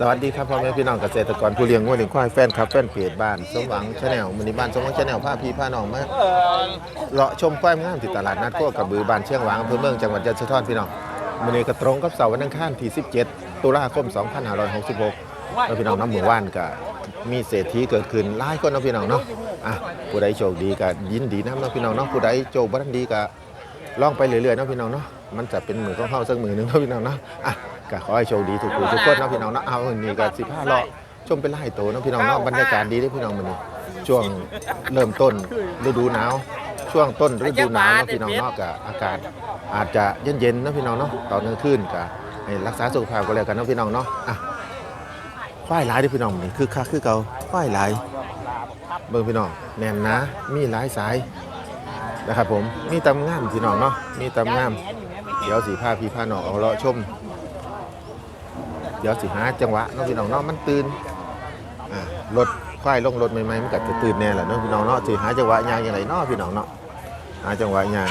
สวัสดีครับพ่อแม่พี่น้องเกษตรกรผู้เลี้ยงวัวเลี้ยงควายแฟนครับแฟนเพจบ้านสมหวังชาแนลมินิบ้านสมหวังชาแนลพาพี่พาน้องมาเลาะชมควายงามที่ตลาดนัดโคกระบือบ้านเชียงหวางอำเภอเมืองจังหวัดยะโสธรพี่น้องมื้อนี้ก็ตรงกับเสาร์วันอังคารที่ 17 ตุลาคม 2566แล้วพี่น้องน้ำหมู่ว่านก็มีเศรษฐีเกิดขึ้นหลายคนนะพี่น้องเนาะอะผู้ใดโชคดีก็ยินดีนะพี่น้องเนาะผู้ใดโชคบ่ทันดีก็ล่องไปเรื่อยๆนะพี่น้องเนาะมันจะเป็นมือของเฮาสักมือหนึงนะพี่น้องเนาะอะ ก็ขอให้โชคดีทุกผู้ทุกคนเนาะพี่น้องเนาะเอาวันนี้ก็15เลาะชมเป็นไล่โตเนาะพี่น้องเนาะบรรยากาศดีเด้อพี่น้องมันนี่ช่วงเริ่มต้นฤดูหนาว ช่วงต้นฤดูหนาวเนาะพี่น้องเนาะกับอากาศอาจจะเย็นๆเนาะพี่น้องเนาะตอนกลางคืนก็ให้รักษาสุขภาพก็แล้วกันเนาะพี่น้องเนาะอะควายหลายเด้อพี่น้องมันนี่คือคักคือเก่าควายหลายเบิ่งพี่น้องแน่นนะ มีหลายสายนะครับผมมีตำงามพี่น้องเนาะมีตำงามเดี๋ยวสีผ้าพี่ผ้าน้องเอาเลาะชม เดี๋ยวสิหาจังหวะน้องพี่น้องเนาะมันตื่นรถควายลงรถใหม่ๆมันก็จะตื่นแน่แหละน้องพี่น้องเนาะสิหาจังหวะยางอย่างไรเนาะพี่น้องเนาะหาจังหวะยาง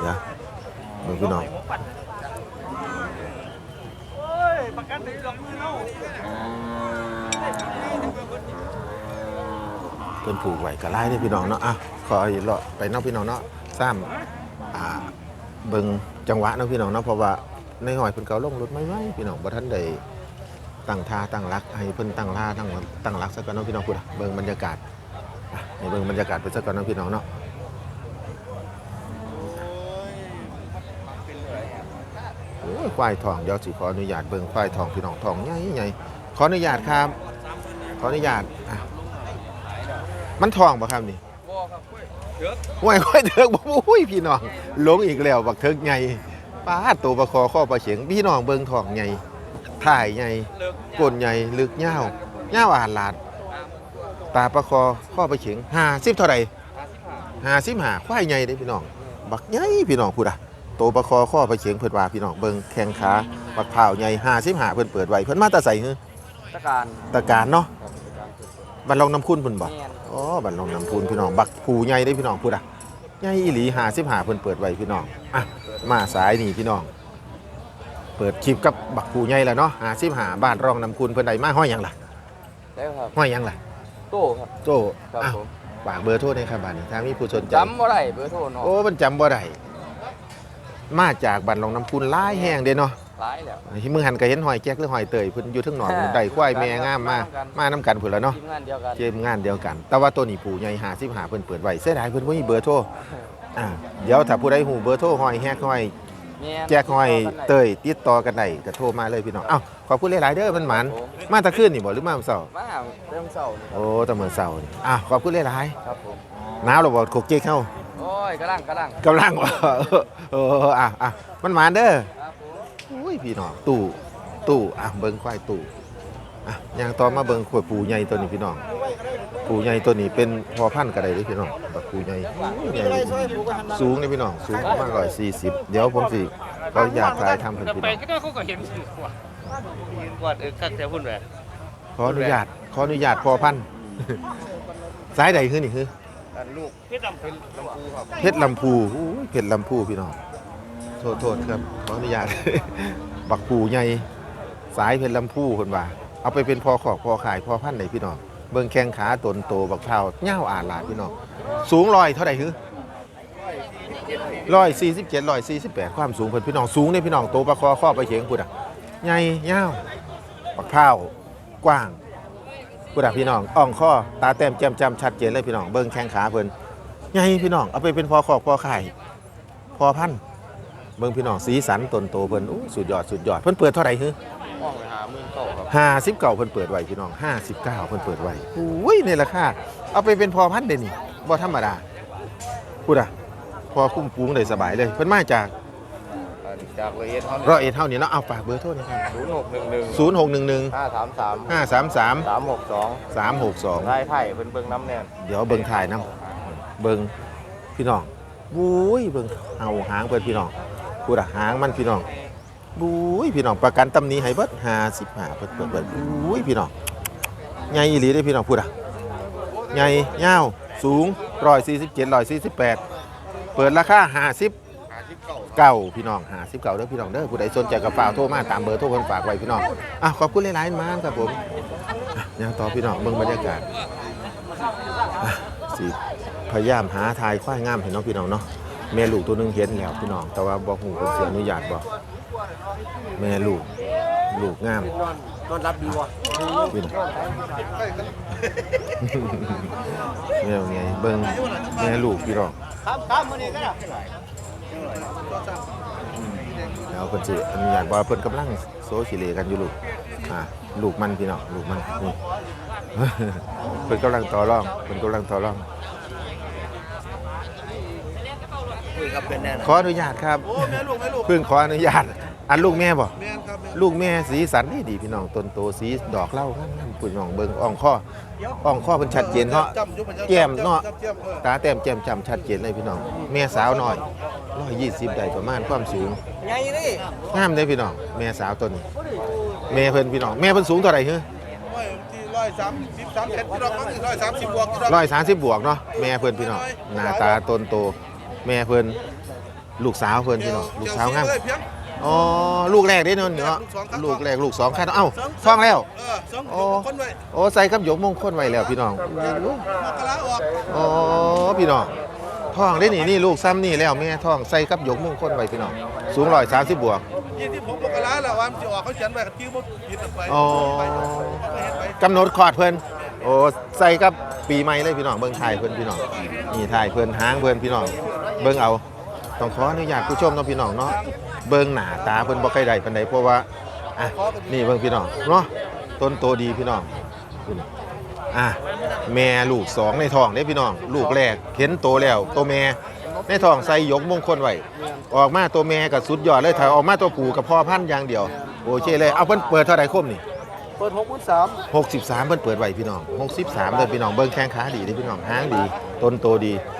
เดี๋ยวเบิ่งพี่น้องเพิ่นผูกไว้กระไล่เด้อพี่น้องเนาะอะ ขอให้เลาะไปนาะพี่น้องเนาะซ้ำอ่าเบิ่งจังหวะเนาะพี่น้องเนาะเพราะว่าในหอยเพิ่นเกาลงรถไม่ไหวพี่น้องบ่ทันได้ตั้งท่าตั้งรักให้เพิ่นตั้งท่าตั้งตั้งรักซะก่อนเนาะพี่น้องพูดอะเบิ่งบรรยากาศให้เบิ่งบรรยากาศไปซะก่อนเนาะพี่น้องเนาะโอ้ยควายทองเดี๋ยวสิขออนุญาตเบิ่งควายทองพี่น้องทองใหญ่ใหญ่ขออนุญาตครับขออนุญาตอะมันทองป่ะครับนี่ ห่วยค่อยเถิกบ่อุ้ยพี่น้องหลงอีกแล้วบักเถิกใหญ่ป้าดตัวประคอข้อประเฉียงพี่น้องเบิ่งทองใหญ่ถ่ายใหญ่ก้นใหญ่ลึกยาวยาวอาหลาด ตาประคอข้อประเฉียง50เท่าไหร่55ควายใหญ่เด้พี่น้อง บักใหญ่พี่น้องพูดอะโตประคอข้อประเฉียงเพิ่นว่าพี่น้องเบิ่งแข้งขาบักพร้าวใหญ่55เพิ่นเปิดไว้เพิ่นมาแตาใส่ฮือตะการตะการเนาะ บันลองน้ำคุณเพิ่นบ่แม่นอ๋อบันลองน้ำคุณพี่น้อง บักผูใหญ่ได้พี่น้องพูดอะใหญ่อีหลี55เพิ่นเปิดไว้พี่น้องอะมาสายนี่พี่น้อง เปิดคลิปกับบักผูใหญ่แล้วเนาะ55บ้านรองน้ำคุณเพิ่นได้มาห้อยหยังล่ะได้ครับห้อยหยังล่ะโต้ครับโจ้ครับอะผมฝากเบอร์โทรหน่อยครับบัดนี้ถ้ามีผู้สนใจจำบ่ได้เบอร์โทรเนาะโอ้มันจำบ่ได้มาจากบันลองน้ำคุณหลายแห้งเด้เนาะ หลายแล้ว ที่มึงหันก็เห็นหอยแจ๊กหรือหอยเตยเพิ่นอยู่เทั้งหนองได้ควายแม่งามมามานํกันพุ่นแล้วเนาะทีมงานเดียวกันเกมงานเดียวกัน แต่ว่าตัวนี้ผู้ใหญ่หาสิบหาเพิ่นเปิดไว้เสียดายเพิ่นบ่มีเบอร์โทรอ่าเดี๋ยวถ้าผู้ใดหูเบอร์โทรหอยแฮกหอยแม่นแจกหอยเตยติดต่อกันได้ก็โทรมาเลยพี่น้องเอ้าขอบคุณหลายๆเด้อมันหมันมาแตะคืนนี่บ่หรือมาเมื่อเช้ามาเริ่มเศร้านี่โอ้แตะมื้อเช้านี่อะขอบคุณหลายครับผม ๆหนาวแล้วบ่โคกเจ๊กเฮา โอ้ยกระลังกระลัง กำลังบ่เออเอออะอะมันหมานเด้อครับผม อุ้ยพี่น้องตู้ตู้อะเบิ่งควายตู้อะย่างต่อมาเบิ่งขวดปูใหญ่ตัวนี้พี่น้องปูใหญ่ตัวนี้เป็นพอพันธุ์ก็ได้เด้อพี่น้องบักปูใหญ่ใหญ่สูงนี่พี่น้องสูงประมาณ140เดี๋ยวผมสิก็อยากถ่ายทำเพิ่นพี่ไปน้องก็ได้เขาก็เห็นสิกว่ายืนกว่าเออคักแต่พุ่นแหละขออนุญาตขออนุญาตพอพันธุ์สายใดคือนี่คืออันลูกเพชรดำเป็นลำพูครับเพชรลำพูอู้ยเพชรลำพูพี่น้อง โทษโทษครับขออนุญาต บักปูใหญ่สายเพชรลำพูคนว่า เอาไปเป็นพอขอกพอขายพอพันไหนพี่น้องเบิ่งแข้งขาตนโตบักเท้าเง่าวอาหลาดพี่น้องสูงลอยเท่าไหร่คือร้อยสี่สิบเจ็ดร้อยสี่สิบแปดความสูงเพิ่นพี่น้องสูงเนี่ยพี่น้องโตประคอข้อไปเฉียงพุดอะใหญ่ยาวบักเท้ากว้างพุดอะพี่น้องอ่องข้อตาแต้มแจ่มจำชัดเจนเลยพี่น้องเบิ่งแข้งขาเพิ่นใหญ่พี่น้องเอาไปเป็นพอขอกพอขายพอพันธุ์ เบิ่งพี่น้องสีสันตนโตเพิ่นอู้สุดยอดสุดยอดเพิ่นเปิดเท่าไหร่คือห้องไปหาหมื่นเก้าครับห้าสิบเก้าเพิ่นเปิดไว้พี่น้องห้าสิบเก้าเพิ่นเปิดไว้อุ้ยในราคาเอาไปเป็นพอพันธุ์เดยวนี่บ่ธรรมดาพูดอะพอคุ้มฟูงได้สบายเลย เพิ่นมาจากอันจากละเอียดเท่าร้อยเอ็ดเท่านี้เนาะเอาฝากเบอร์โทรหนะครับศูนย์หกหนึ่งหนึ่งศูนย์หกหนึ่งหนึ่งห้าสามสามห้าสามสามสามหกสองสามหกสองได้ไผ่เพิ่นเบิ่งน้ำแน่นเดี๋ยวเบิ่งถ่ายน้ำเบิ่งพี่น้องบุ้ยเบิ่งเอาหางเพิ่นพี่น้อง พูดอะหางมันพี่น้องบุ้ยพี่น้องประกันตำนี้ให้เบิดห้าสิบห้าเปิดเปิดเปิดบุ้ยพี่น้องใหญ่อีหลีได้พี่น้องพูดอะใหญ่ยาวสูงร้อยสี่สิบเจ็ดร้อยสี่สิบแปดเปิดราคาห้าสิบเก้าพี่น้องห้าสิบเก้าเด้อพี่น้องเด้อผู้ใดสนใจกับฝาโทรมาตามเบอร์โทรคนฝากไว้พี่น้องอะขอบคุณหลายๆมากครับผมอ่ยังต่อพี่น้องเบิ่งบรรยากาศอะสิพยายามหาทายควายงามให้น้องพี่น้องเนาะ แม่ลูกตัวหนึงเห็นแล้วพี่น้อง แต่ว่าบอกหูเป็นเสียอนุญาตบอกแม่ลูก ลูกงามนอนรับดีวะพี่น้องแม่ไงเบิ่งแม่ลูกพี่น้องครับครับมื้อนี้ก็ได้แล้วเพิ่นสิอนุญาตว่าเพิ่นกำลังโซชิเลกันอยู่ลูกอ่าลูกมันพี่น้องลูกมันนี่เพิ่นกำลังต่อรองเพิ่นกำลังต่อรอง คุยกับเป็นแน่นขออนุญาตครับ โอ้แม่ลูกแม่ลูกเพิ่งขออนุญาต อันลูกแม่บ่แม่นครับแม่ลูกแม่สีสันดีดีพี่น้องต้นโตสีดอกเหล้างามๆพี่น้องเบิ่งอ่องข้ออ่องข้อเพิ่นชัดเจนเนาะจำอยู่มันจะแก้มเนาะจำแก้มเออตาแต้มแจ่มจำชัดเจนเลยพี่น้อง แม่สาวน้อย120ได้ประมาณความสูงใหญ่นี่งามเลยพี่น้องแม่สาวตัวนี้แม่เพิ่นพี่น้องแม่เพิ่นสูงเท่าไหร่ฮะโอ้ยที่ร้อยสามสิบสามเอ็ดกิโลมั้งร้อยสามสิบบวกกิโลร้อยสามสิบบวกเนาะแม่เพิ่นพี่น้องหน้าตาตนโต แม่เพิ่นลูกสาวเพิ่นพี่น้องลูกสาวงามเดี๋ยเพียงอ๋อลูกแรกเด้เนาะเนาะลูกแรกลูกสองคันเอ้าท้องแล้วเออสองโอ้คนไว้โอ้ใส่กับหยกมงคลไว้แล้วพี่น้องมกราออกอ๋อพี่น้องท้องได้นี่นี่ลูกซ้ำนี่แล้วแม่ท้องใส่กับหยกมงคลไว้พี่น้องสูงร้อยสามสิบบวกยี่สิบหกมกราแล้ววันที่ออกเขาเขียนไว้กับที่บ่ผิดไปอ๋อไปไปเฮ็ดไปกำหนดคอร์ดเพิ่นโอ้ใส่กับปีใหม่เลยพี่น้องเบิ่งถ่ายเพิ่นพี่น้องนี่ถ่ายเพิ่นหางเพิ่นพี่น้อง เบิ่งเอาต้องขออนุญาตผู้ชมเนาะพี่น้องเนาะเบิ่งหน้าตาเพิ่นบ่ใครใดปานใดเพราะว่าอะนี่เบิ่งพี่น้องเนาะต้นโตดีพี่น้องคุณอะแม่ลูกสองในท้องเด้พี่น้อง ลูกแรกเห็นโตแล้วตัวแม่ในท้องใส่หยกมงคลไว้ออกมาตัวแม่ก็สุดยอดเลยถ้าออกมาตัวผู้กับพ่อพันธุ์อย่างเดียวโอเคเลยเอาเพิ่นเปิดเท่าไหร่คมนี่เปิดหกหมื่นสาม63เพิ่นเปิดไว้พี่น้อง63เลยพี่น้องเบิ่งแข้งขาดีเด้พี่น้องหางดีต้นโตดีอุ้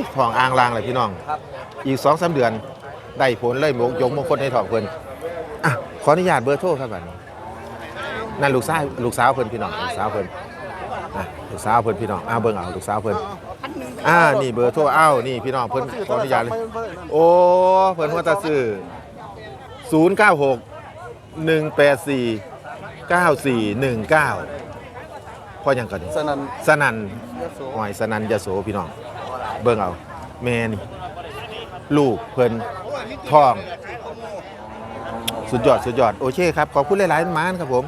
ยทองอ่างลางเลยพี่น้องครับอีก2-3เดือน ได้ผลเลยหมกยกมงคลในท้องเพิ่นอะขออนุญาตเบอร์โทรครับบัดนี้นั่นลูกชายลูกสาวเพิ่นพี่น้องลูกสาวเพิ่นอะลูกสาวเพิ่นพี่น้องอ่าเบิ่งเอาลูกสาวเพิ่นอ่านี่เบอร์โทรอ้าวนี่พี่น้องเพิ่นขออนุญาตเลยโอ้เพิ่นว่าจะซื้อ096 184 9419พอยังก่อนนี่สนั่นสนันหอยสนันยโสพี่น้อง เบิ่งเอาแม่นี่ลูกเพิ่นท้อง สุดยอดสุดยอดโอเคครับ ขอบคุณหลายๆมานครับผม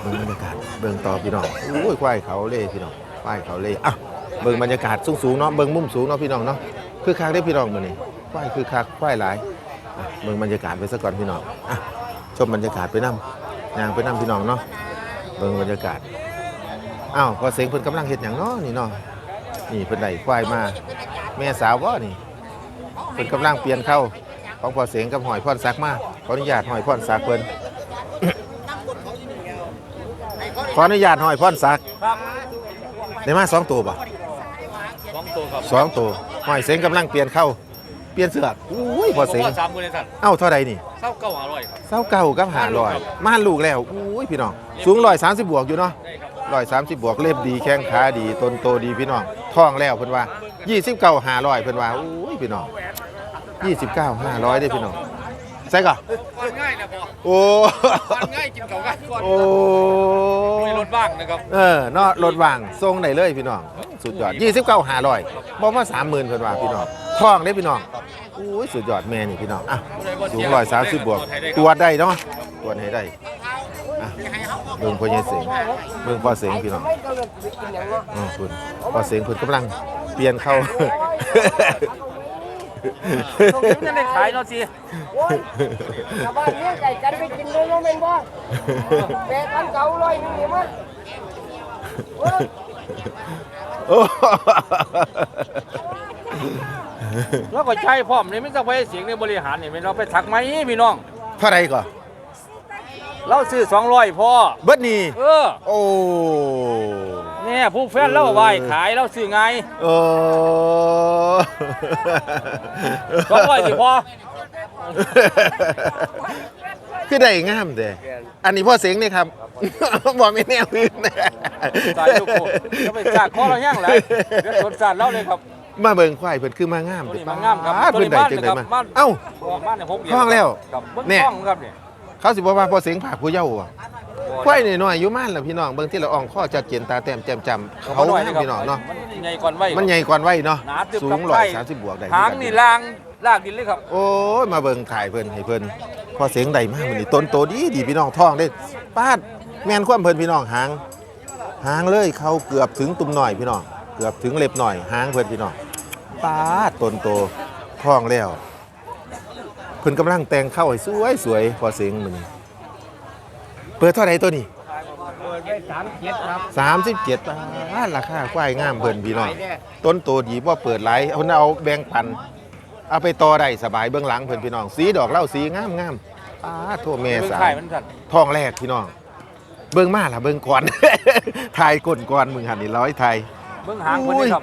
เบิ่งบรรยากาศเบิ่งต่อพี่น้องโอ้ยควายเขาเล่พี่น้องควายเขาเล่อะเบิ่งบรรยากาศสูงๆเนาะเบิ่งมุมสูงเนาะพี่น้องเนาะคือคักได้พี่น้องมื้อนี้ควายคือคักควายหลายเบิ่งบรรยากาศไปซะก่อนพี่น้องอะชมบรรยากาศไปนํยางไปนํพี่น้องเนาะเบิ่งบรรยากาศอ้าวพอเสียงเพิ่นกำลังเฮ็ดหยังเนาะนี่เนาะ นี่เพิ่นได้ควายมา แม่สาวบ่นี่เพิ่นกำลังเปลี่ยนเข้าของพอเสียงกับหอยพรศักดิ์มาขออนุญาตหอยพรศักดิ์เพิ่นขออนุญาตหอยพรศักดิ์ได้มาสองตัวป่ะสองตัวครับสองตัวหอยเสงกำลังเปลี่ยนเข้าเปลี่ยนเสือกอุ้ยพอเสงสามหมื่นเลยสัตว์เอ้าเท่าไรนี่เศร้าเก้าอร่อยครับเศร้าเก่ากับหาลอยม่านลูกแล้วอุ้ยพี่น้องสูงร้อยสามสิบบวกอยู่เนาะได้ครับร้อยสามสิบบวกเล็บดีแข้งขาดีต้นโตดีพี่น้อง ท่องแล้วเพิ่นว่ายี่สิบเก้าหาร้อยเพิ่นว่าอุ้ยพี่น้องยี่สิบเก้าห้าร้อยได้พี่น้อง ใส่ก่อนก่อนง่ายนะพอโอ้ก่อนง่ายกินเก่าง่ายก่อนโอ้มีรถบ้างนะครับเออเนาะรถว่างทรงได้เลยพี่น้อง สุดยอด29 500บอกว่า30,000เพิ่นว่าพี่น้องท้องได้พี่น้องอุ้ยสุดยอดแม่นี่พี่น้องอะสูง130บวกตรวจได้เนาะตรวจให้ได้อะเบิ่งพ่อใหญ่เสงเบิ่งพ่อเสงพี่น้องอ๋อคุณพ่อเสงเพิ่นกำลังเปลี่ยนเข้า ตรงนี้มันได้ขายเนาะสิชาวบ้านเลี้ยงไก่กันไปกินเลยน้องเป็นบ่แปดพันเก่าร้อยหนึงนี่มันโอ้แล้วก็ใช้พร้อมนี่ไม่ต้องไปเสียงในบริหารนี่ไม่เราไปถักไหมพี่น้อง เท่าไหร่ก่อนเราซื้อสองร้อยพอเบิดนี่เออ โอ้ เนี่ยผู้แฟนเราไหวขายเราซื้อไงโอ้สองร้อยสิพอคือได้งามเด้แม่นอันนี้พ่อเสียงนี่ครับบอกไม่แนวอื่นนะสายลูกโป่งจะไปจากคอเราแห้งเลยเดี๋ยวสวนสารเล่าเลยครับมาเบิ่งควายเพิ่นคือมางามตัวเด้นี้มางามครับเพิ่นได้จังได๋มาบ้านเอ้าบ้านในหกเดืนท้องแล้วครับเบิ้งเนี่ยท้องครับเนี่ยเขาสิบอกว่าพ่อเสียงผากผู้เยาว์อะ ควายน้อยๆอยู่ม่านล่ะพี่น้องเบิ่งที่ละอ่องข้อจัดเจนตาแต้มแจ่มจำเขาเขาหน่อยงามครับพี่น้องเนาะมันใหญ่ก่อนไว้มันใหญ่กว่าไว้เนาะหนาตึบสูกับงไข่130บวกได้หางนี่ลางลากดินเลยครับ โอ้ยมาเบิ่งถ่ายเพิ่นให้เพิ่นพ่อเสียงใดมากมื้อนี้ต้นโตดีดีพี่น้องท้องได้ปาดแม่นความเพิ่นพี่น้องหางหางเลยเขาเกือบถึงตุ่มหน่อยพี่น้องเกือบถึงเล็บหน่อยหางเพิ่นพี่น้องปาดต้นโตท้องแล้วเพิ่นกำลังแต่งเข้าให้สวยสวยพอเสียงมื้อนี้ เปิดเท่าไหร่ตัวนี้เปิดไว้สามเจ็ดครับ37บาทราคาควายงามเพิ่นพี่น้องต้นโตดีบ่เปิดหลายเอาเอาแบ่งปัน เอาไปต่อได้สบายเบื้องหลังเพิ่นพี่น้อง สีดอกเหล้าสีงามงามป้าโทแม่เบิ้งสาไข่วมันสั่นทองแรกพี่น้อง เบิ่งมาล่ะเบิ่งก่อนถ่ายก้นก่อนมึงหันนี่ร้อยไทยเบิ้งหางคนนี้ครับ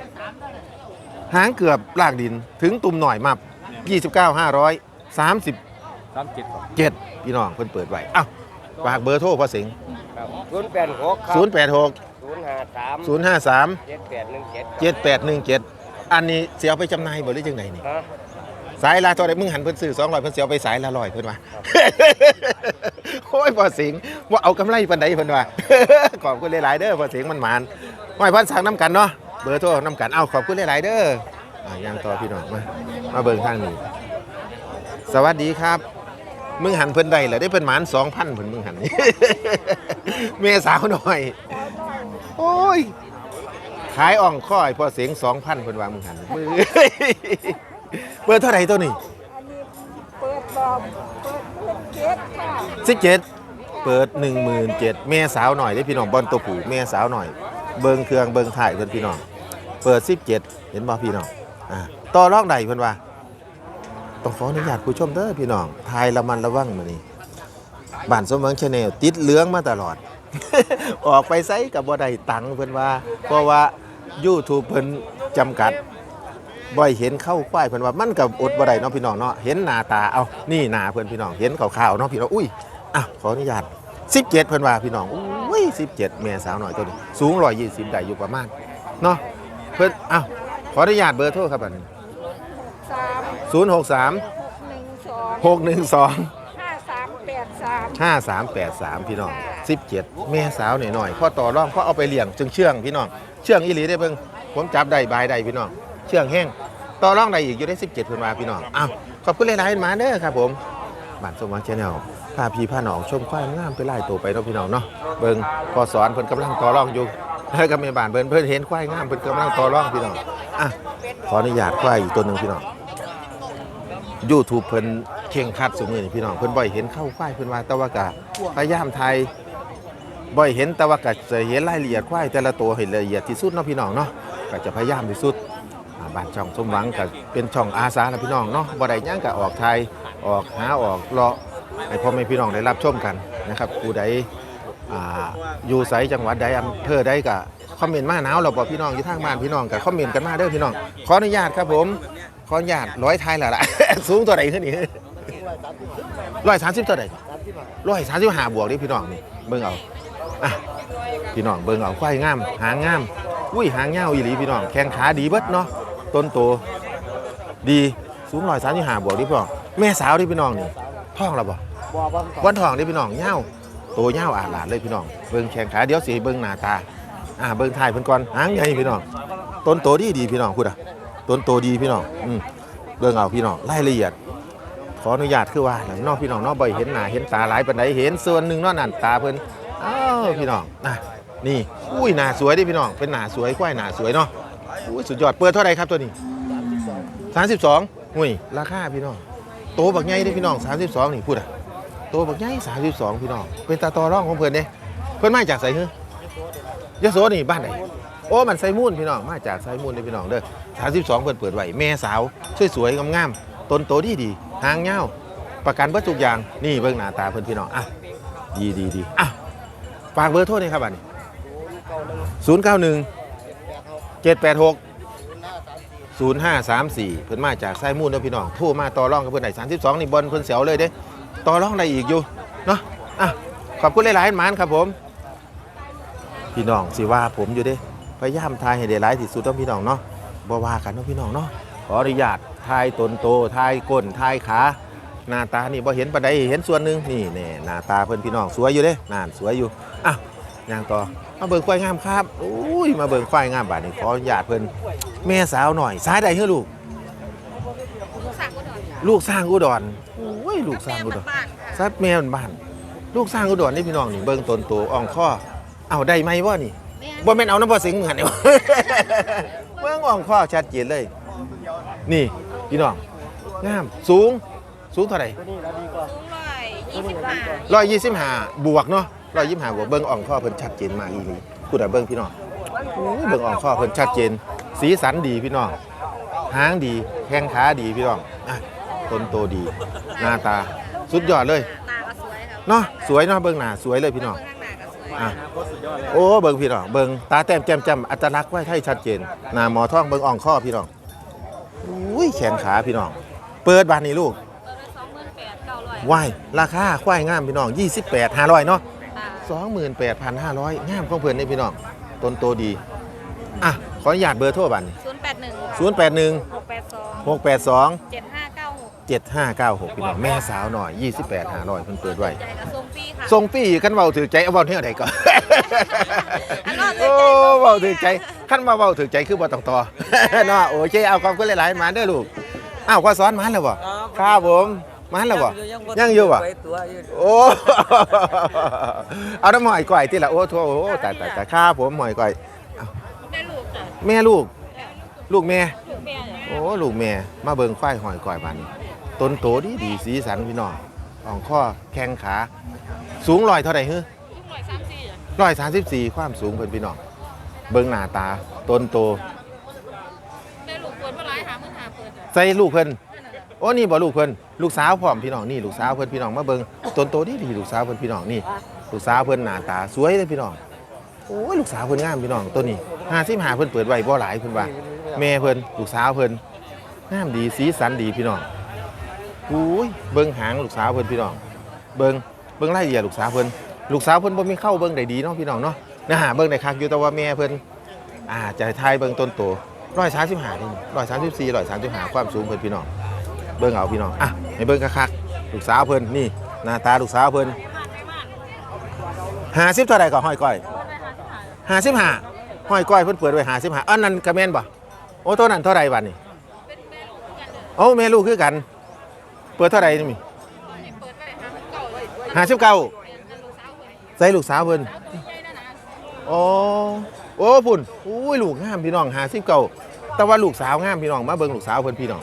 หางเกือบลากดินถึงตุ่มหน่อยมา29 500 37สามจิตครับพี่น้องเพิ่นเปิดไว้อ้าว ฝากเบอร์โทรพ่อสิงห์ครับศูนย์แปดหกครับ086ศูนย์ห้าสาม053เจ็ดแปดหนึ่งเจ็ด7817อันนี้เสียเอาไปจำหน่ายบ่หรือจังไดนี่ ฮะสายละเท่าไรมึงหันเพิ่นซื้อ200เพิ่นเสียเอาไปสายละ100เพิ่นว่า โอ้ยพ่อสิงห์ว่าเอากำไรปานใดเพิ่นว่า ขอบคุณหลายๆเด้อพ่อสิงห์มันหมานห้อยพันสั่งน้ำกันเนาะเบอร์โทรน้ำกันเอาขอบคุณหลายๆเด้ออ่าย่างต่อพี่น้องมามาเบิ่งทางนี้ สวัสดีครับ มึงหันเพิ่นได้เหรอได้เพิ่นหมาน2,000เพิ่นมึงหันนี่ เมสาวหน่อย โอ้ย ขายอ่องค่อยพอเสียง2,000เพิ่นว่ามึงหันมือเบอร์เท่าไหร่ตัวนี้อันนี้เปิดบอมเปิดเป็นเกตค่ะสิบเจ็ดเปิดหนึ่งหมื่นเจ็ดแม่สาวหน่อยได้พี่น้องบอลตัวผูแม่สาวหน่อย เบิงเครื่องเบิงถ่ายเพื่อนพี่น้อง เปิดสิบเจ็ดเห็นบ่พี่น้องอ่าต่อรองใดเพื่อนว่า ต้องขออนุญาตผู้ชมเด้อพี่น้องทายละมันระวังมานี่บ้านสมหวังชาแนลติดเหลืองมาตลอด ออกไปไซกับบ่ได้ตังค์เพื่อนว่า เพราะว่า YouTube เพิ่นจำกัดบ่อยเห็นเข้าควายเพิ่นว่ามันกับอดบ่ได้เนาะพี่น้องเนาะเห็นหน้าตาเอานี่หน้าเพิ่นพี่น้องเห็นขาวๆเนาะพี่น้องอุ้ยอะขออนุญาต17เพิ่นว่าพี่น้องอุ้ย17แม่สาวหน่อยตัวนี้สูง120ได้อยู่ประมาณเนาะเพิ่นอ้าวขออนุญาตเบอร์โทรครับอันนี้ สาม063หกหนึ่งสอง612ห้าสามแปดสาม5383พี่น้อง17แม่สาวหน่อยๆพ่อต่อรองพ่อเอาไปเลี้ยงจึงเชื่องพี่น้องเชื่องอีหลีได้เบิ่งผมจับได้บายได้พี่น้องเชื่องแห้งต่อรองได้อีกอยู่ได้17เพิ่นว่าพี่น้องอ้าวขอบคุณหลายๆมาเด้อครับผมบ้านสมหวังแชนแนลพาพี่พาน้องชมควายงามไปไล่ตัวไปเนาะพี่น้องเนาะเบิ่งพอสอนเพิ่นกำลังต่อรองอยู่ให้กับแม่บ้านเพิ่นเพิ่นเห็นควายงามเพิ่นกำลังต่อรองพี่น้องอะขออนุญาตควายอีกตัวหนึงพี่น้อง YouTube เพิ่นเข่งคัดสุมือนี่พี่น้องเพิ่นบ่อยเห็นเข้าควายเพิ่นว่าแต่ว่ากะพยายามไทยบ่อยเห็นแต่ว่ากะจะเห็นรายละเอียดควายแต่ละตัวให้ละเอียดที่สุดเนาะพี่น้องเนาะก็จะพยายามที่สุดอ่าบ้านช่องสมหวังก็เป็นช่องอาสาแล้วพี่น้องเนาะบ่ได้หยังก็ออกไทยออกหาออกเลาะให้พ่อแม่พี่น้องได้รับชมกันนะครับผู้ใดอ่าอยู่ไสจังหวัดใดอำเภอใดก็คอมเมนต์มาหนาวเราบอกพี่น้องอยู่ทางบ้านพี่น้องก็คอมเมนต์กันมาเด้อพี่น้องขออนุญาตครับผม ขออนุญาตร้อยไทยแล้วล่ะ สูงตัวใดขึ้นนี่ร้อยสามสิบเท่าไหร่ร้อยสามสิบห้าบวกนี่พี่น้องนี่เบิ่งเอาอะพี่น้องเบิ่งเอาควายงาม หางงาม อุ้ยหางเงาอีหลีพี่น้องแข้งขาดีเบิดเนาะต้นโตดีสูงร้อยสามสิบห้าบวกนี่พี่น้องแม่สาวนี่พี่น้องนี่ท้องแล้วบ่วันทองนี่พี่น้องเงาโตเงาอาหลาดเลยพี่น้องเบิ่งแข้งขาเดี๋ยวสิเบิ่งหน้าตาอ่าเบิ่งถ่ายเพิ่นก่อนหางใหญ่พี่น้องต้นโตดีดีพี่น้องพูดอะ ต้นโตดีพี่น้องอืมเบิ่งเอาพี่น้องรายละเอียด ขออนุญาตคือว่าหลังนอกพี่น้องเนอกบ่อยเห็นหน้าเห็นตาหลายปานใดเห็นส่วนหนึ่งเนอกนั่นตาเพิ่นอ้าวพี่น้องอะนี่อุ้ยหน้าสวยดิพี่น้องเป็นหน้าสวยควายหน้าสวยเนาะอุ้ยสุดยอดเปิดเท่าไหร่ครับตัวนี้32อุ้ยราคาพี่น้องโตบักใหญ่ด้พี่น้อง32นี่พูดอะโตบักใหญ่32พี่น้องเป็นตาต่อร่องของเพิ่นเด้เพิ่นมาจากไสฮือยโสนี่บ้านไหนโอ้มันไซมูนพี่น้องมาจากไซมูนเด้พี่น้องเด้อ 32เพิ่นเปิดไว้แม่สาว สวยๆงามๆต้นโตดีดีๆหางยาประกันเบิดทุกอย่างนี่เบิ่งหน้าตาเพิ่อนพี่น้องอะดีดีดีอะฝากเบอร์โทรหน่อยครับบัดนี้ศูนย์เก้าหนึ่งเจ็ดแปดหกศูนย์ห้าสามสี่เพิ่นมาจากไส้มูนเด้อพี่น้องโทรมาต่อรองกับเพิ่นได้สามสิบสองนี่บอลเพิ่นเสียวเลยเด้ต่อรองได้อีกอยู่เนาะอะขอบคุณหลายๆหมานครับผม พี่น้องสิว่าผมอยู่เด้พยายามทายให้ได้หลายที่สุดต้องพี่น้องเนาะ บ่ว่ากันเนาะพี่น้องเนาะขออนุญาตทายตนโตทายก้นทายขาหน้าตานี่บ่เห็นปานใดเห็นส่วนหนึงนี่แน่หน้าตาเพิ่นพี่น้องสวยอยู่เด้นั่นสวยอยู่อะย่างต่อมาเบิ่งควายงามครับอุ้ยมาเบิ่งควายงามบาดนี้ขออนุญาตเพิ่นแม่สาวหน่อยสายใดเฮ้อลูก ลูกสร้างอุดรโอ้ยลูกสร้างอุดรซัดแม่มันบ้าน ลูกสร้างอุดรนี่พี่น้องนี่เบิ่งตนโตอ่องข้อเอาได้ไหมวะนี่บ่แม่นเอาน้ำบ่สิงเหมือนนี่เบิ่ งอ่องข้อชัดเจนเลย นี่พี่น้องงามสูงสูงเท่าไหร่สูงร้อยยี่สิบห้าร้อยยี่สิบห้าบวกเนาะร้อยยี่สิบห้าบวกเบิ่งอ่องข้อเพิ่นชัดเจนมากอีหลีพูดแต่เบิ่งพี่น้องเบิ่งอ่องข้อเพิ่นชัดเจน สีสันดีพี่น้อง หางดี แข้งขาดีพี่น้องอะต้นโตดี หน้าตา สุดยอดเลย เนาะสวยเนาะเบิ่งหน้าสวยเลยพี่น้อง อะโอ้เบิ่งพี่น้องเบิ่งตาแต้มแจ่มจำอัตลักษณ์ไว้ให้ชัดเจนหน้าหมอท่องเบิ่งอ่องข้อพี่น้องอุ้ยแขนขาพี่น้อง เปิดบานนี้ลูกเปิดไปสองหมื่นแปดเก้าร้อยว้ายราคาควายงามพี่น้อง 28 500เนาะค่ะ28,500 งามของเพิ่นนี่พี่น้องต้นโตดี อะ ขออนุญาตเบอร์โทรบัดนี้ศูนย์แปดหนึ่ง081หกแปดสอง682เจ็ดห้าเก้าหก7596 พี่น้อง แม่สาวหน่อย 28 500เพิ่นเปิดไว้ใจกับทรงปี ค่ะส่งปีคันเว้าถือใจเอาเว้าเท่าใดก่อนอันนั้นถืโอ้อใจส่งปีเว้าถือใจคันมาเว้าถือใจคือบ่ต้องต่อเนาะโอเคเอาความคุณหลายๆมาเด้อลูกอ้าวข้อสอนมาแล้วบ่ครับผมมาแล้วบ่ยังอยู่บ่โอ้เอาน้ำหอยก่อยที่ละโอ้โถโอ้แต่แต่แต่ข้าผมหอยก่อยได้ลูกค่ะแม่ลูก ลูกแม่ ลูกแม่เนี่ยโอ้ลูกแม่มาเบิ่งควายหอยก่อยบัดนต้นโตดีดีสีสันพี่น้อง อ่องข้อแข้งขา สูงลอยเท่าไหร่ฮึลูกหน่อยสามสี่อะร้อยสามสิบสี่ความสูงเพิ่นพี่น้องเบิ่งหน้าตาต้นโตได้ลูกเปิดเมื่อไรหาเมื่อหาเปิดอะใส่ลูกเพิ่นโอ้นี่บ่ลูกเพิ่นลูกสาวพร้อมพี่น้องนี่ลูกสาวเพิ่นพี่น้องมาเบิ่งต้นโตดีดีลูกสาวเพิ่นพี่น้องนี่ ลูกสาวเพิ่นหน้าตาสวยเลยพี่น้องโอ้ยลูกสาวเพิ่นงามพี่น้องตัวนี้ห้าสิบห้าเพิ่นเปิดไว้บ่หลายเพิ่นว่าแม่เพิ่นลูกสาวเพิ่นงามดีสีสันดีพี่น้อง อุ้ยเบิ่งหางลูกสาวเพิ่นพี่น้อง เบิ่งเบิ่งรายละเอียลูกสาวเพิ่นลูกสาวเพิ่นบ่มีเข้าเบิ่งได้ดีเนาะพี่น้องเนาะนื้อหาเบิ่งได้คักอยู่แต่ว่าแม่เพิ่นอ่าจะทายเบิ่งต้นโต135นี่134 135ความสูงเพิ่นพี่น้องเบิ่งเอาพี่น้องอะให้เบิ่งคักๆลูกสาวเพิ่นนี่หน้าตาลูกสาวเพิ่น50เท่าไหร่ก็ห้อยก้อยห้าสิบห้าห้อยก้อยเพิ่นเปิดไว้ห้าสิบห้าอันนั้นกระแมนบ่โอ้ตัวนั้นเท่าไรบัดนี่โอ้แม่ลูกคือกัน เปิดเท่าไหรนี่มีเปิดไปห้าสิบเก้าเกสาใส่ลูกสาวเพิ่นโอ้โอ้พุ่นอุ้ยลูกงามพี่น้องห้าสิบเก้าแต่ว่าลูกสาวงามพี่น้องมาเบิ่งลูกสาวเพิ่นพี่น้อง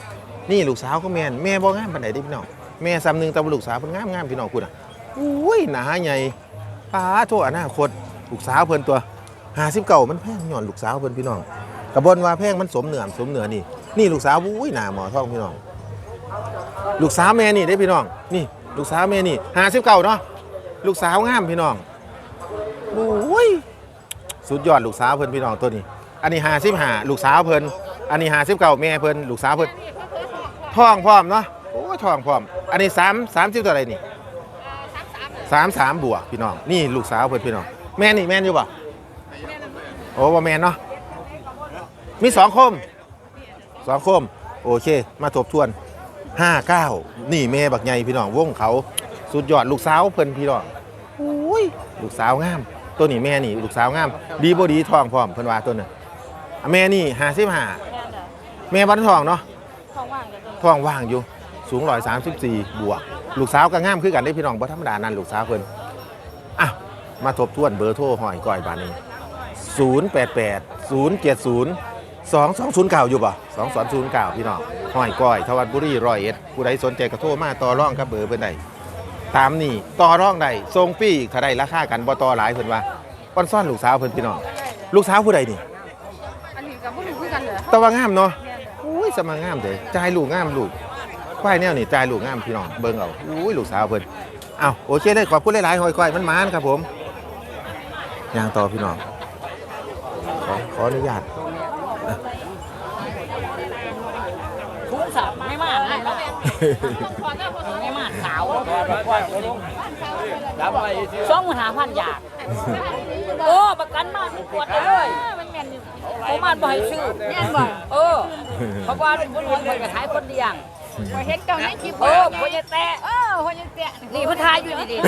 นี่ลูกสาวก็แม่นแม่บ่งามปานใดเด้พี่น้องแม่ซ้ำหนึงแต่ว่าลูกสาวเพิ่นงามงามพี่น้องพุ่นอะอุ้ยหนาใหญ่ป้าโทอนาคตลูกสาวเพิ่นตัวห้าสิบเก้ามันแพงหย้อนลูกสาวเพิ่นพี่น้องกระบวนว่าแพงมันสมเหนือสมเหนือนี่นี่ลูกสาวอุ้ยหนาหมอทองพี่น้อง ลูกสาวแม่นี่ได้พี่น้อง นี่ลูกสาวแม่นี่หาสิบเก่าเนาะลูกสาวงามพี่น้องโอ้ยสุดยอดลูกสาวเพิ่นพี่น้องตัวนี้ อันนี้หาสิบหาลูกสาวเพิ่นอันนี้หาสิบเก่าแม่เพิ่นลูกสาวเพิ่นท้องพร้อมเนาะโอ้ท้องพร้อม อันนี้สามสามสิบตัวอะไรนี่สามสามสามสามบวกพี่น้องนี่ลูกสาวเพิ่นพี่น้องแม่นี่แม่นอยู่ป่ะโอ้บ่แม่นเนาะมีสองคมสองคมโอเค มาทบทวน ห้าเก้านี่แม่บักใหญ่พี่น้องวงเขาสุดยอดลูกสาวเพิ่นพี่น้องโอ้ยลูกสาวงาม ตัวนี้แม่นี่ลูกสาวงาม ดีบ่ดีทองพร้อมเพิ่นว่าตัวน่ะอะแม่นี่ห้าสิบห้าแม่เด้อแม่วันทองเนาะท้องว่างกันเลยท้องว่างอยู่สูงร้อยสามสิบสี่บวก ลูกสาวก็งามคือกันได้พี่น้องบ่ธรรมดานั่นลูกสาวเพิ่นอะมาทบทวนเบอร์โทรหอยก้อยบานนี้ 088 070 2209อยู่ป่ะ2209พี่น้องหอยก้อยทวัดบุรีร้อยเอ็ดผู้ใดสนใจก็โทรมาต่อร่องกับเบอร์เพิ่นได้ตามนี่ต่อร่องได้ทรงปีอีกถ้าได้ราคากันบ่ต่อหลายเพิ่นว่าป้อนซ่อนลูกสาวเพิ่นพี่น้องลูกสาวผู้ใดนี่อันนี้กับพวกหนูคือกันเหรอแต่ว่างามเนาะแม่เด้ออุ้ยสมางามเด้จ่ายลูกงามลูกควายแนวนี่จ่ายลูกงามพี่น้องเบิ่งเอาอุ้ยลูกสาวเพิ่นอ้าวโอเคเลยขอบคุณหลายๆหอยก้อยมันมานครับผมย่างต่อพี่น้องขอขออนุญาต ทุกสับ ไม่มากไม่มากไม่มากขาวโอ้สองหมื่นห้าพันอยาก โอ้ประกันมาทุกขวดเลยเขามาบ่ให้ซื้อแม่นบ่เออเพราะว่าคนคนคนก็ขายคนเดียวไปเห็นเจ้าในคลิปเออพ่อใหญ่แตะเออคนยังเตะนี่เพิ่นทายอยู่ดี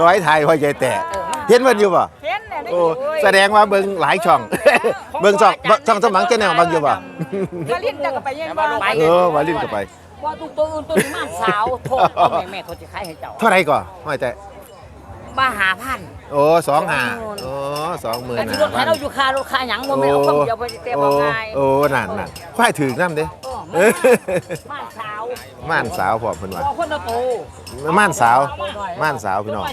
ร้อยไทยพ่อใหญ่แต่ เห็นมันอยู่ป่ะเห็นเนี่ยในโอ้คลิปแสดงว่าเบิ่งหลายช่อง เบิ่งช่องช่องสมังเจ้าแนวบางอยู่ป่ะมาเล่นจักรไปยังบ้างไปเออวาลินก็ไปว่าตัวตัวอื่นตัวนี้มาสาวโทษเอาแม่แม่เขาจะขายให้เจ้าเท่าไหรก่อนห้อยแต่ มาหาพัน โอ้สองหาโอ้สองหมื่นแต่ที่ห้ารถให้เราอยู่คารถคาหยังบ่แม่นเอาคนเดียวไปเตะโอ้บ่ง่ายโอ้นั่นนั่นควายถือน้ำเด้เออมาสาวม่านสาวพอเพิ่นว่าบ่คนละโตม่านสาวม่านสาวพี่น้อง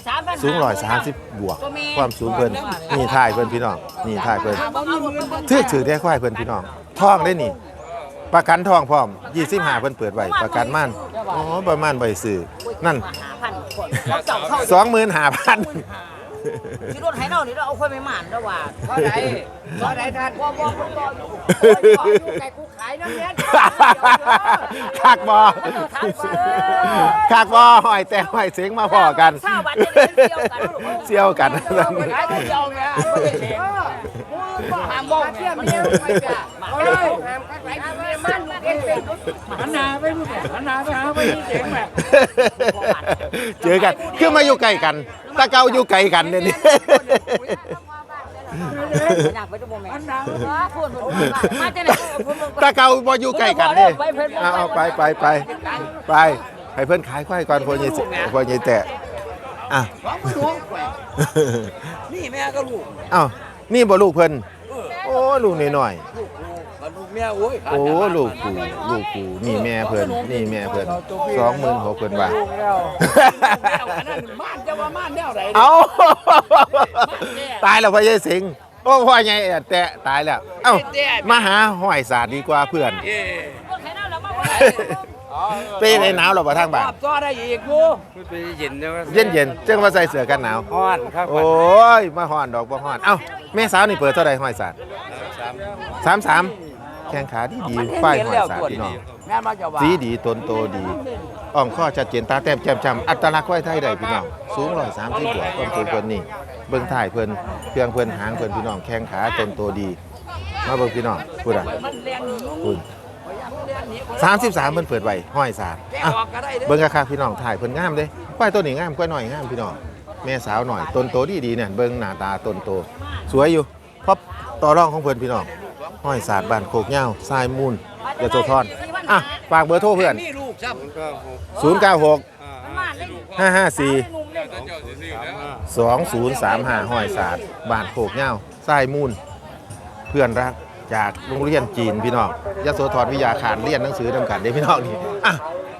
สูงร้อยสามสิบบวก ความสูงเพิ่นนี่ถ่ายเพิ่นพี่น้องนี่ถ่ายเพิ่นถือถือได้ควายเพิ่นพี่น้องทองได้นี่ ประกันทองพร้อม25เพิ่นเปิดไว้ประกันม่านอ๋อประมาณใบซื้อนั่นมาหาพันคนเขาเจ้าเข้าสองหมื่นห้าพันที่รถให้เรานี่เราเอาค่อยไม่หมานแล้วว่าเท่าไหร่เท่าไหร่ท่านว่าว่าคนต่ออยู่อยู่ไก่กูขายน้ำเลี้ยงคักบอถามว่าคักบอหอยแต่หอยเสียงมาพอกันชาวบ้านเนี่ยเสี่ยวกันเซี่ยวกันขายคนเดียวเนี่ามบอกเที่ยมเลี้ยงไปจ้ะเอ้ยห้ามขายเมียมันลูกเอ็นเป็นหันหน้าไปลูกหันหน้าไปหาไปนี่เจ๋งแม่เจอกันคือมาอยู่ใกล้กันตะเกาอยู่ไกลกันเนี่ยนี่อยากไปดูโมเมนต์พูดมาจะไหนพูดตะเกาบ่อยู่ใกล้กันนี่เอาเอาไปไปไปไปให้เพื่อนขายควายก่อนพอใหญ่พอใหญ่แตะอะนี่แม่ก็ลูกเอ้านี่บ่ลูกเพิ่น โอ้ลูกน้อยๆลูกแม่โอ้ยโอ้ลูกกูลูกกูนี่แม่เพิ่นนี่แม่เพิ่นสองหมื่นหกเพิ่นว่าแล้วอันนั้นม่านจะว่าม่านแนวไหนเอา ตายแล้วพ่อใหญ่สิงห์โอ้พ่อใหญ่แตะตายแล้วเอ้ามาหาห้อยสาดดีกว่าเพื่อน เอ๊ไปในหนาวหรอบ่ทางบ้านปรับตัวได้อีกอยู่ไปเย็นเด้อเย็นเย็นๆจังมาใส่เสื้อกันหนาว ฮ้อนครับโอ้ยมาฮ้อนดอกบ่ฮ้อน เอ้า แม่สาวนี่เปิดเท่าใดห้อยสาดสามสามแข้งขาดีดีป้ายห้อยสาดพี่น้องแม่มาจะว่าสีดีตนโตดีอ่องข้อชัดเจนตาแต้มแจ่มจำอัตลักษณ์ไว้ไทยได้พี่น้องสูงร้อยสามสิบบวกความสูงเพิ่นนี่เบิ่งถ่ายเพิ่นเครื่องเพิ่นหางเพิ่นพี่น้องแข้งขาตนโตดี มาเบิ่งพี่น้องพูดอะพูดสามสิบสามเพิ่นเปิดไว้ห้อยสารอะเบิ่งคักๆพี่น้องถ่ายเพิ่นงามเด้ควายตัวนี้งามควายน้อยงามพี่น้อง แม่สาวหน่อยต้นโตดีดีเนี่ยเบิ่งหน้าตาต้นโต สวยอยู่เพราะต่อรองของเพิ่อนพี่น้องห้อยสารบ้านโคกเหย้าทรายมูลยะโสธรอะฝากเบอร์โทรเพื่อนนี่ลูกซ้0 9 6 5 5 4 2 0 3 5ห้อยศาสตร์บ้านโคกเหย้าทรายมูล เพื่อนรักจากโรงเรียนจีนพี่น้องยโสธรวิทยาคารเรียนหนังสือนำกันเด้พี่น้องนี่อะ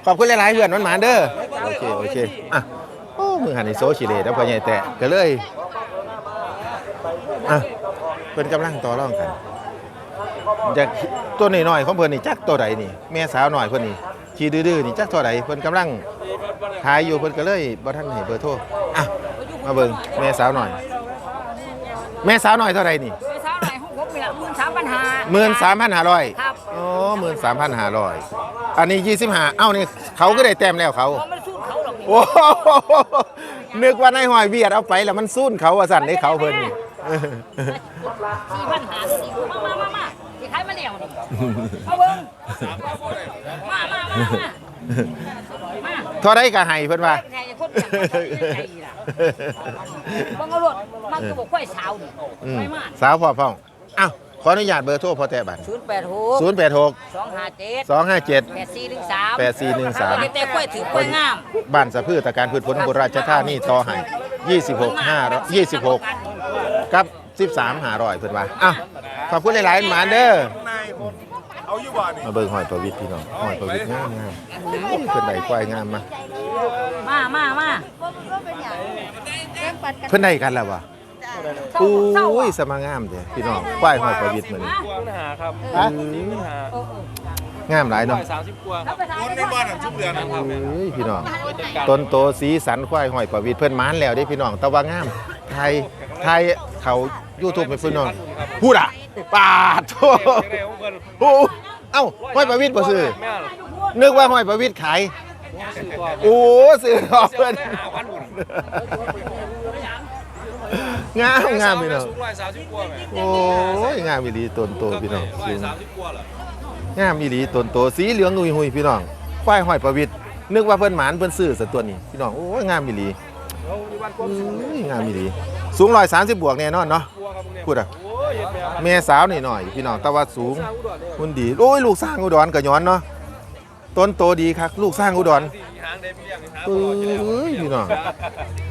ขอบคุณหลายๆเพื่อนมันหมานเด้อโอเคโอเคอะ มือหันในโซชิเลแล้วพอใหญ่แตะก็เลยอะเพิ่นกำลังต่อรองกันจากตัวน้อยๆของเพิ่นนี่จักตัวใดนี่แม่สาวหน่อยเพิ่นนี่ขี่ดื้อๆนี่จักตัวใดเพิ่นกำลังขายอยู่เพิ่นก็เลยบ่ทันให้เบอร์โทรอะมาเบิ่งแม่สาวหน่อย แม่สาวหน่อยเท่าใดนี่ไม่ทราบไหนของผมนี่ละหมื่นสามพันห้าหมื่นสามพันห้าร้อยครับอ๋อหมื่นสามพันห้าร้อยอันนี้ยี่สิบห้าเอ้านี่เขาก็ได้แต้มแล้วเขา ผมไม่ โอ้โหนึกว่านายหอยเวียดเอาไปแล้วมันสู้นเขาว่าสั่นให้เขาเพิ่นนี่ สี่พันหาสี่มามามามาที่ขายมาแล้วนี่เอาเบิ้งมามามามามาเท่าไรก็ให้เพิ่นว่าไงคนอย่างคนใจล่ะบางเอารถมันก็บอกค่อยสาวนี่อืมไม่มาสาวพ่อพ่องอ้าว ขออนุญาตเบอร์โทรพอแต่บัตรศูนย์แปดหกศูนย์แปดหกสองห้าเจ็ดสองห้าเจ็ดแปดสี่หนึ่งสามแปดสี่หนึ่งสามแต่ค่อยถือค่อยงามบ้านสะพืชตะการพืชผลบุราชธานีต่อให้ยี่สิบหกห้ายี่สิบหกกับสิบสามหาร้อยเพิ่นว่าอ้าวขอบคุณหลายๆหมาเด้อมาเบิ่งหอยประวิตรพี่น้องหอยประวิตรงามงามเพิ่นได้ควายงามมามามามาเพิ่นได้กันแล้ววะเศร้าเศร้า อุ้ยอะสมางามเด้อพี่น้องควายหอยประวิตรมื้อนี้ปัญหาครับฮะปัญหางามหลายเนาะสามสิบกว่าแล้วไปทางไหนบ้านชุบเดือนเอ้ยพี่น้องต้นโตสีสันควายหอยประวิตรเพิ่นมานแล้วเด้พี่น้องแต่ว่างามไทยไทยเขา YouTube ให้พี่น้องพูดอะปาดโธ่โอ้เอ้าหอยประวิตรบ่ซื้อแม่นึกว่าหอยประวิตรขายบโอ้ซื้อรอบเพิ่น งามงามพี่น้องสูงร้อยสามสิบกว่าแม่โอ้ยงามอีหลีต้นโตพี่น้องร้อสูยงสามสิบกว่าเหรองามอีหลีต้นโตสีเหลืองหุยหุยพี่น้องควายห้อยประวิตรนึกว่าเพิ่นหมานเพิ่นซื้อซะตัวนี้พี่น้องโอ้ยงามอีหลีเรามีวันความสูงโอ้ยงามอีหลีสูง130บวกแน่นอนเนาะกลัวครับมึงเนี่ยพูดอะโอ้ยเห็นแม่แม่สาวนี่หน่อยพี่น้องแต่ว่าสูงสร้างอุดรเนี่ยหุ่นดีโอ้ยลูกสร้างอุดรก็ย้อนเนาะต้นโตดีครับลูกสร้างอุดรสี่หางได้ไม่เรียกหางเอ้ยพี่น้อง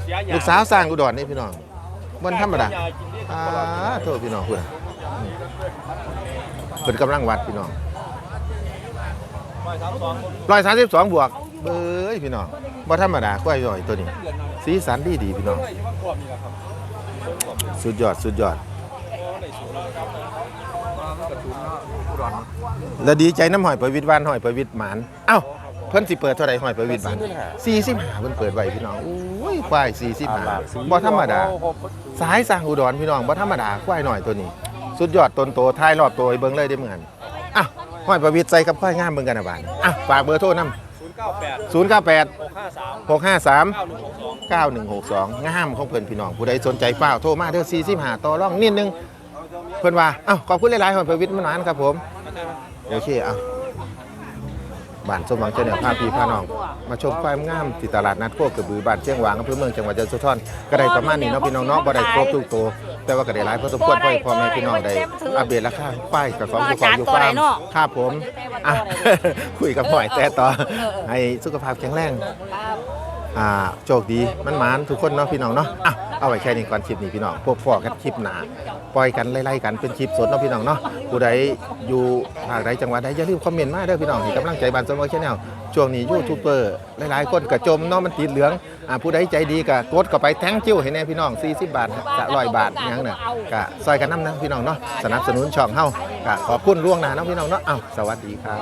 เสียหยลูกสาวสร้างอุดรนี่พี่น้อง วันธรรมดานนี่อ่าโทษพี่น้องพูดอะเพิ่นกำลังวัดพี่น้องร้อยสามสิบสองบวกเบ้ยพี่น้องบ่ธรรมดากล้วยย่อยตัวนี้ สีสันดีดีพี่น้อง สุดยอดสุดยอดระตุ้นเนาะอุดรเนาะแล้วดีใจน้ำหอยประวิตรวานหอยประวิตรหมาน เอ้า เพิ่นสิเปิดเท่าไหร่หอยประวิตรหมานสี่สิบห้าเพิ่นเปิดไว้พี่น้องโอ้ยควายสี่สิบห้าบ่ธรรมดา สายสร้างอุดรพี่น้องบ่ธรรมดาควายหน่อยตัวนี้ สุดยอดต้นโตท้ายรอบโตให้เบิ่งเลยได้เหมือนอะหอยประวิตรใส่กับควายงามเบิ่งกันนะบาดอะฝากเบอร์โทรนำศูนย์เก้าแปด098หกห้าสาม653เก้าหนึ่งหกสอง9162 งามของเพิ่นพี่น้อง ผู้ใดสนใจฟ้าวโทรมาเด้อ45ต่อรองนิดนึง เพิ่นว่าอ้าวขอบคุณหลายๆหอยประวิตรมันหวานครับผมโอเคเอา บ้านสมหวังเจ้าเนี่ยพาพี่พาน้อง มาชมควายงามที่ตลาดนัดโคกกระบือบ้านเชียงหวางอำเภอเมืองจังหวัดยโสธรก็ได้ประมาณนี้เนาะพี่น้องเนาะบ่ได้ครบทุกตัวแต่ว่าก็ได้หลายพอสมควรพ่อพ่อแม่พี่น้องได้อัปเดตราคาควายกับของเจ้ของอยู่ฟาร์มครับผมอะคุยกับหอยแต่ต่อให้สุขภาพแข็งแรงอ่าโชคดีมันหมานทุกคนเนาะพี่น้องเนาะอะ เอาไว้แค่นี้ก่อนคลิปนี้พี่น้องพวกฟอกันคลิปหนาปล่อยกันไล่ๆกันเป็นคลิปสดเนาะพี่น้องเนาะผู้ใดอยู่ภาคใดจังหวัดใดอย่าลืมคอมเมนต์มาเด้อพี่น้องให้กำลังใจบ้านสมอชแนลช่วงนี้ยูทูบเบอร์หลายๆคนกระจมเนาะมันติดเหลืองอ่าผู้ใดใจดีก็กดเข้าไปแทงจิ้วให้แน่พี่น้อง 40 บาทจะร้อยบาทยังเนี่ยก็ซอยกันน้ำนะพี่น้องเนาะสนับสนุนช่องเฮาก็ขอบคุณล่วงหน้าเนาะพี่น้องเนาะอ้าวสวัสดีครับ